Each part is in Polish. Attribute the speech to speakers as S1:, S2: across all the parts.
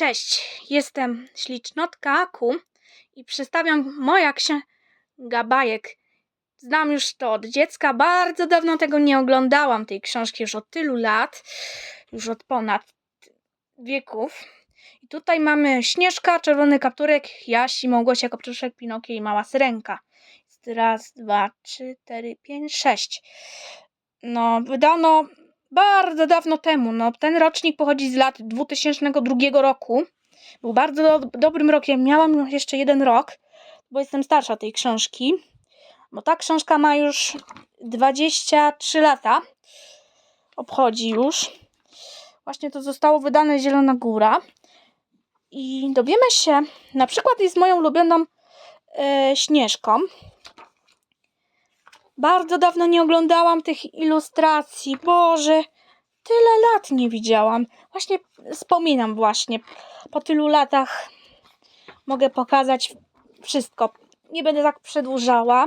S1: Cześć, jestem Ślicznotka Aku i przedstawiam moja księga bajek. Znam już to od dziecka, bardzo dawno tego nie oglądałam, tej książki już od tylu lat, już od ponad wieków. I tutaj mamy Śnieżka, Czerwony Kapturek, Jaś i Małgosia Kopczuszek, Pinokie i Mała Syrenka. Raz, dwa, trzy, cztery, pięć, sześć. No, wydano bardzo dawno temu. No, ten rocznik pochodzi z lat 2002 roku. Był bardzo do, dobrym rokiem. Miałam jeszcze jeden rok, bo jestem starsza tej książki. Bo ta książka ma już 23 lata. Obchodzi już. Właśnie to zostało wydane Zielona Góra. I dowiemy się, na przykład jest moją ulubioną e, Śnieżką. Bardzo dawno nie oglądałam tych ilustracji. Boże, tyle lat nie widziałam. Właśnie wspominam właśnie. Po tylu latach mogę pokazać wszystko. Nie będę tak przedłużała.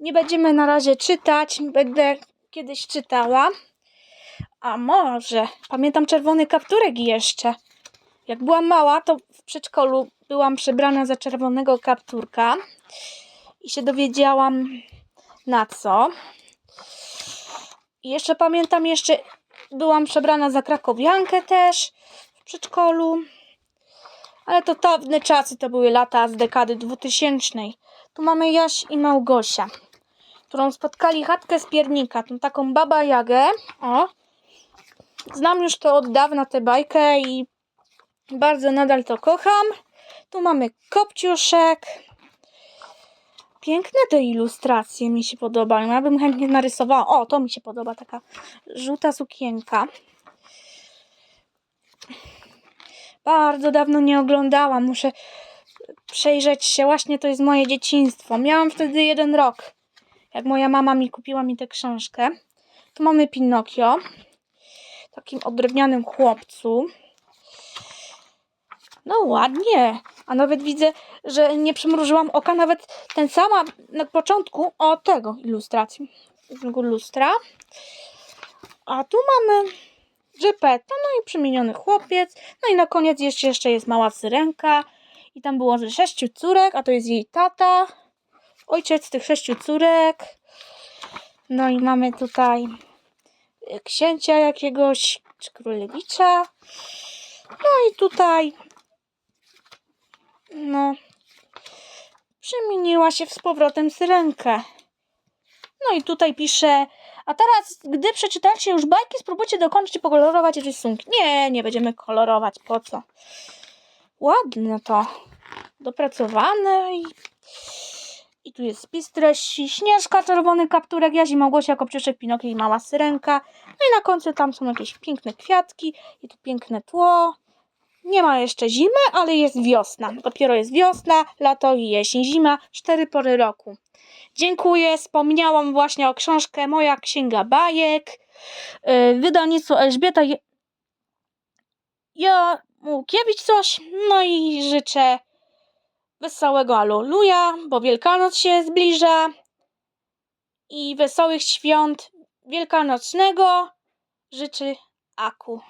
S1: Nie będziemy na razie czytać. Będę kiedyś czytała. A może pamiętam czerwony kapturek jeszcze. Jak byłam mała, to w przedszkolu byłam przebrana za czerwonego kapturka i się dowiedziałam na co. I jeszcze pamiętam, jeszcze byłam przebrana za krakowiankę też w przedszkolu. Ale to dawne czasy, to były lata z dekady 2000. Tu mamy Jaś i Małgosia, którą spotkali chatkę z piernika, tą taką baba Jagę. O. Znam już to od dawna tę bajkę i bardzo nadal to kocham. Tu mamy kopciuszek. Piękne te ilustracje mi się podobają. Ja bym chętnie narysowała. O, to mi się podoba, taka żółta sukienka. Bardzo dawno nie oglądałam. Muszę przejrzeć się. Właśnie to jest moje dzieciństwo. Miałam wtedy jeden rok, jak moja mama mi kupiła mi tę książkę. Tu mamy Pinokio. Takim odrewnianym chłopcu. No ładnie. A nawet widzę, że nie przymrużyłam oka. Nawet ten sama na początku o tego ilustracji. Lustra. A tu mamy Geppetta, no i przemieniony chłopiec. No i na koniec jeszcze, jeszcze jest mała syrenka. I tam było, że sześciu córek, a to jest jej tata. Ojciec tych sześciu córek. No i mamy tutaj e, księcia jakiegoś, czy królewicza. No i tutaj no, przemieniła się z powrotem syrenkę. No i tutaj pisze, a teraz, gdy przeczytacie już bajki, spróbujcie dokończyć i pokolorować rysunki. Nie, nie będziemy kolorować, po co? Ładne to, dopracowane i, i tu jest spis treści. Śnieżka, czerwony kapturek, Jazi, Małgosia, Kopciuszek, Pinokio i mała syrenka. No i na końcu tam są jakieś piękne kwiatki i tu piękne tło. Nie ma jeszcze zimy, ale jest wiosna. Dopiero jest wiosna, lato i jesień, zima, cztery pory roku. Dziękuję, wspomniałam właśnie o książkę Moja Księga Bajek. Yy, Wydawnictwo Elżbieta Je- Jamukiewicz coś. No i życzę wesołego Aleluja, bo Wielkanoc się zbliża. I wesołych świąt wielkanocnego życzy Aku.